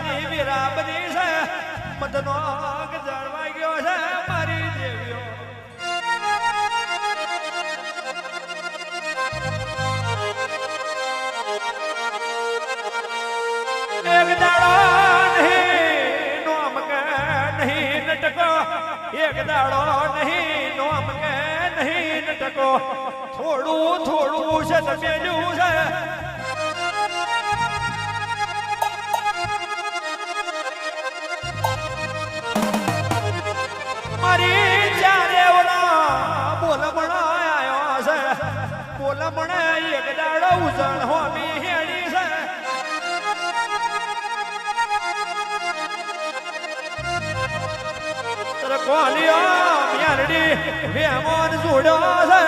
રાતની વીરા બની છે મતનો જળવા ગયો છે, મારી દેવીઓ. એક દાડો નહીં, નોમ કે નહીં નટકો. એક દાડો નહીં, નોમ કે નહીં નટકો. થોડું થોડું છે જેવું છે. કોલિયો મ્યારડી વેમોન જોડ્યો છે.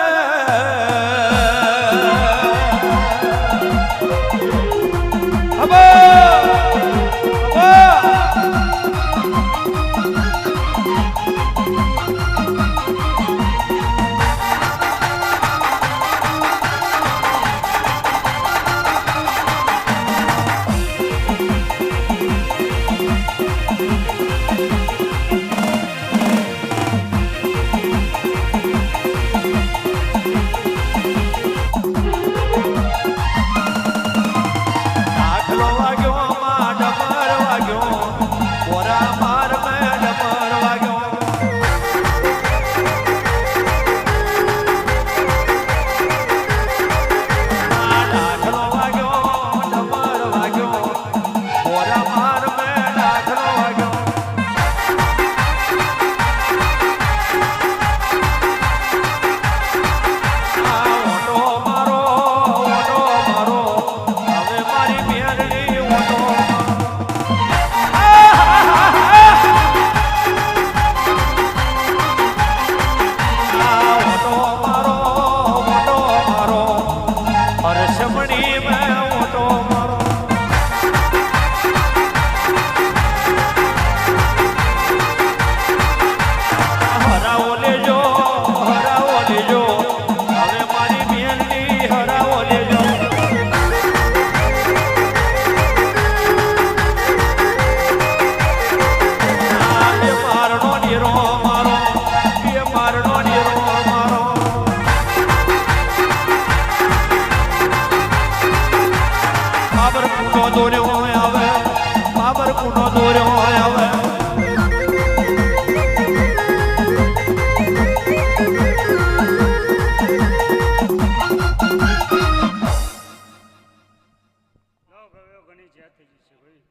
ઘણી જ્યાં થઈ જશે ભાઈ.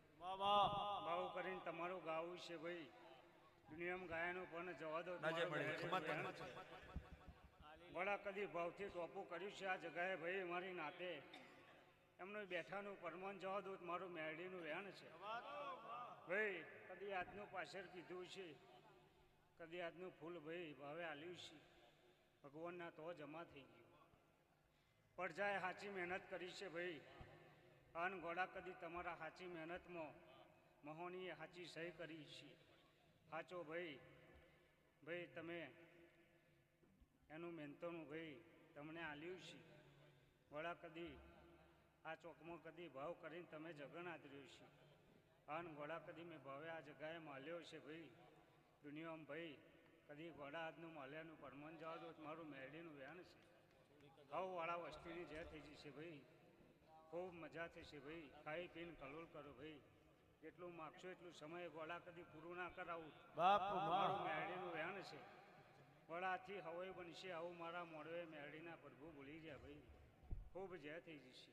ભાવ કરીને તમારું ગાવું છે ભાઈ. દુનિયામાં ગાયનું પણ જવા દો વડા કદી ભાવથી ટોપું કર્યું છે આ જગાએ ભાઈ મારી નાતે. એમનું બેઠાનું પરમાન જવા દો મારું મેરડીનું વેણ છે. ભાઈ કદી આજનું પાછળ કીધું છે. કદી આજનું ફૂલ ભાઈ ભાવે આલ્યું છે. ભગવાનના તો જમા થઈ ગયું. પડજાએ સાચી મહેનત કરી છે ભાઈ. અન ઘોડા કદી તમારા સાચી મહેનતમાં મહોનીએ સાચી સહી કરી છે. સાચો ભાઈ ભાઈ તમે એનું મહેનતોનું ભાઈ તમને આલ્યું છે. ઘોડા કદી, આ ચોકમાં કદી ભાવ કરીને તમે જગન આદર્યું છે. અન ઘોડા કદી મેં ભાવે આ જગાએ માલ્યો છે ભાઈ. દુનિયામાં ભાઈ, કદી ગોડા આજનું માલ્યાનું પરમન જવા દો, મારું મેળીનું વ્યાન છે. ઘઉંવાળા વસ્તીની જે થઈ જશે ભાઈ. ખૂબ મજા થશે ભાઈ. ખાઈ પીને કલોલ કરો ભાઈ. એટલું માગશો એટલું સમય ગોળા કદી પૂરું ના કરાવું. બાપુ મારું મેળીનું વહેણ છે. વડાથી હવાઈ બનશે આવું મારા મોડવે મેળીના પ્રભુ ભૂલી જાય ભાઈ. ખૂબ જય થઈ જશે.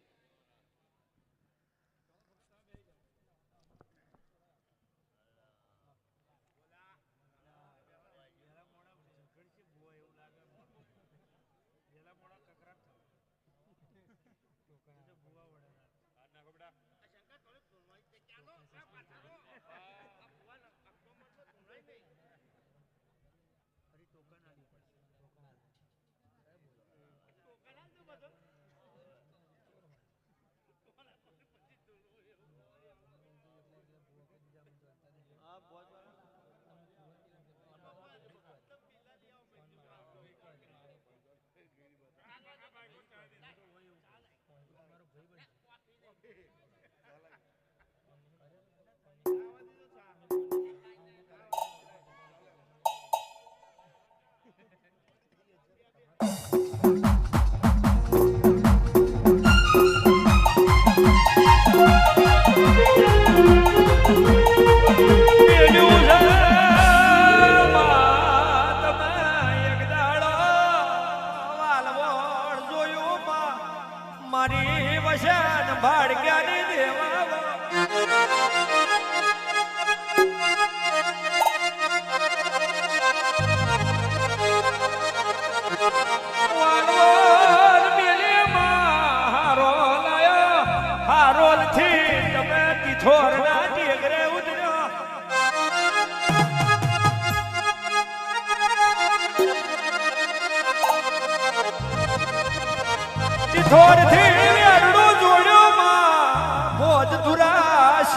મારી વસન ભાડક્યાની દેવા.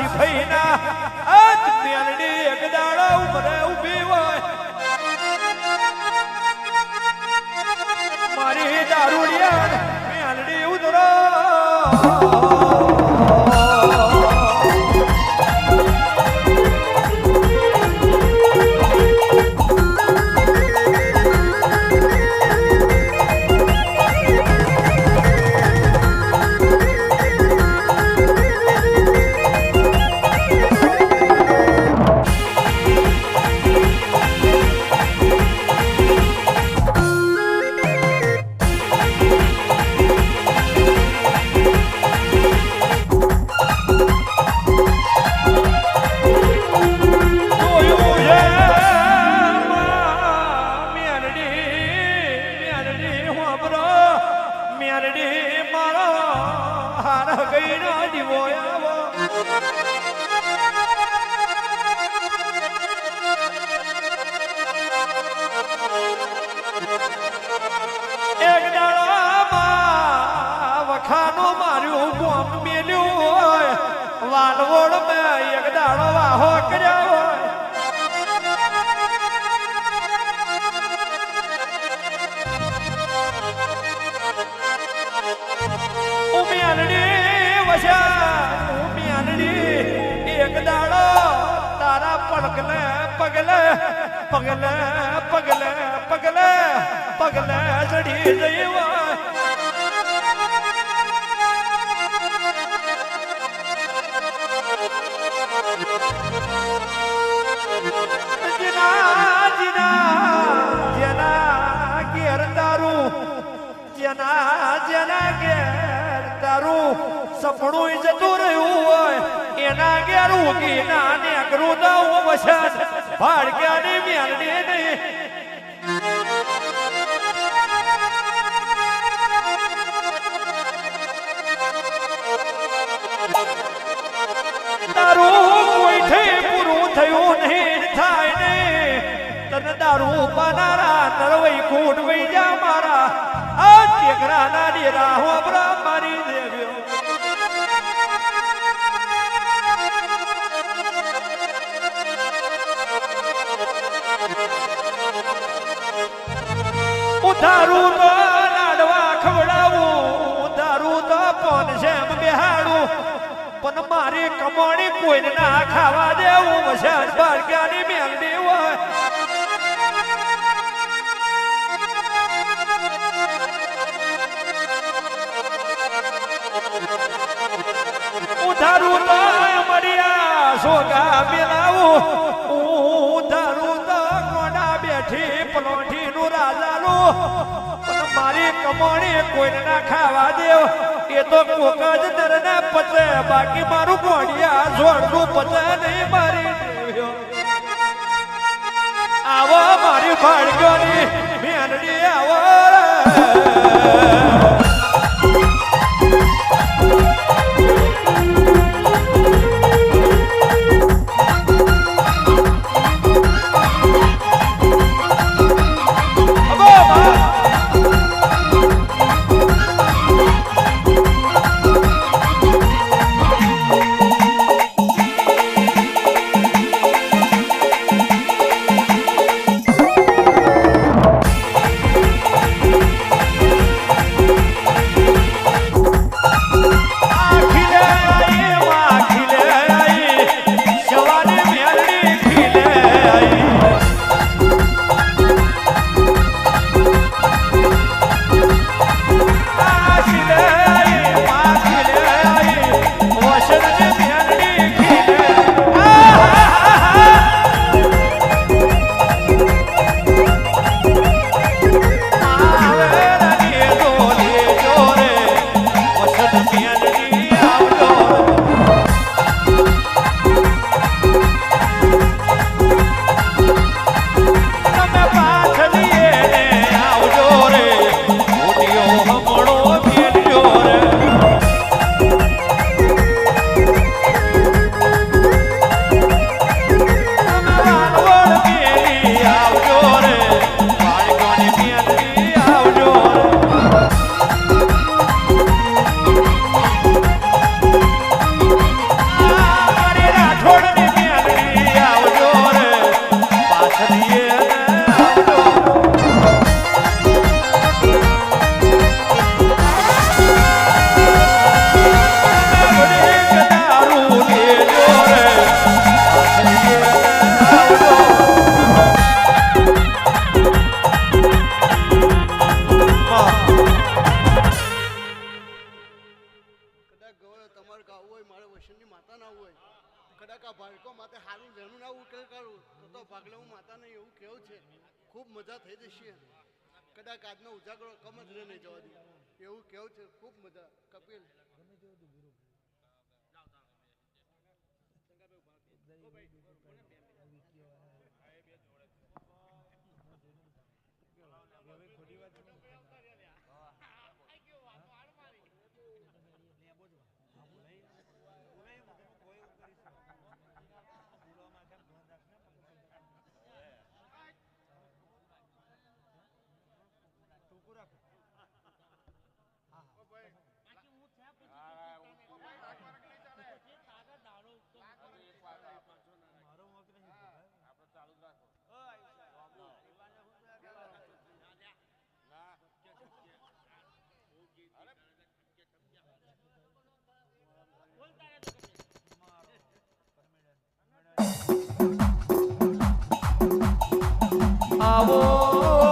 ધુરા ભઈના આજ મેલડી એક દાડો ઉમરે ઊભી હોય. મારી દારૂડિયા મેલડી ઉતરો વાલવોડ મેં એક દાડો વાહો કર્યા હોય ઉમિયાનડી વસા ઉમિયાનડી એક દાડો તારા પલકલે પગલે પગલે પગલે પગલે પગલે ચડી જઈ જેના ઘેર તારું સપનું જતું રહ્યું હોય, એના ઘેર ઉગી ના ને હું વસન ભાડક્યાની મેલડી નહીં. તારું પૂરું થયું નહીં, થાય ને તને દારૂ બનારા નરવઈ કૂટ વઈ જા મારા. આ ટેકરાના ડેરા હોબરા મારી દેવ્યો. ઉધારું તો લાડવા ખવડાવું, ઉધારું તો પોન જેમ બેહાડું. પણ મારી કમાણી કોઈને ના ખાવા દેવું વસાડ બાળક્યાની મેલડી મર્યા સોગા બેલાવું. ઉધારું તો ગોડા બેઠી પલોઠી રાજાનું. મારી કમાણી કોઈને ખાવા દેવ. એ તો કોક જ દરના પચે, બાકી મારું કોડિયા જોડનું પચે નહીં મારી આવો મારી ભાડ્યોની મેનડી આવો હોય મારે વૈષ્ણવની માતા ના હોય. કદાચ આ ભાવિકો માટે સારું જેનું ના ઉકેલ કાઢું, તો તો ભાગલે હું માતાને એવું કહેવું છે. ખૂબ મજા થઈ જશે. કદાચ આજનો ઉજાગરો કમ જ નહીં જવા દે. એવું કહેવું છે. ખૂબ મજા. કપિલ. આવો.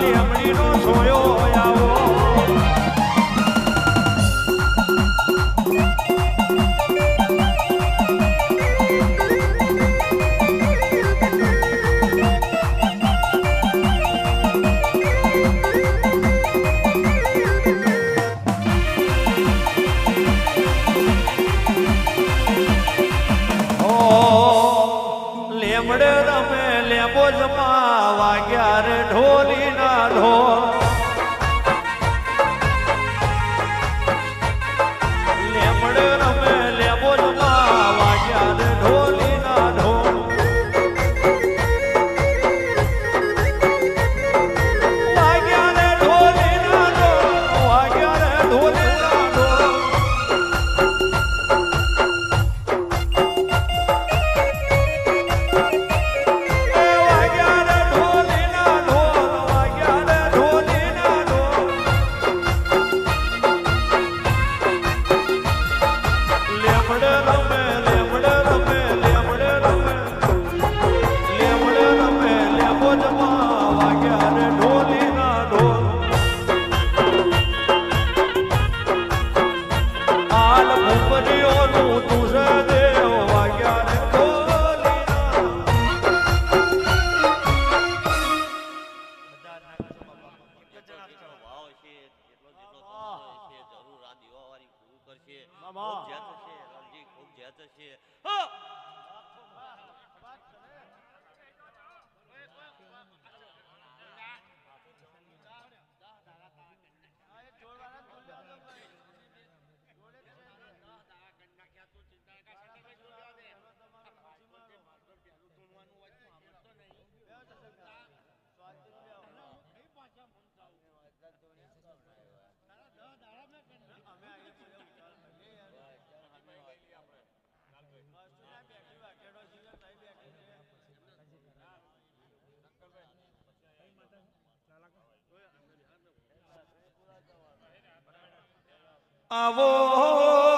લીમડી નો સોયો. Amen. आवो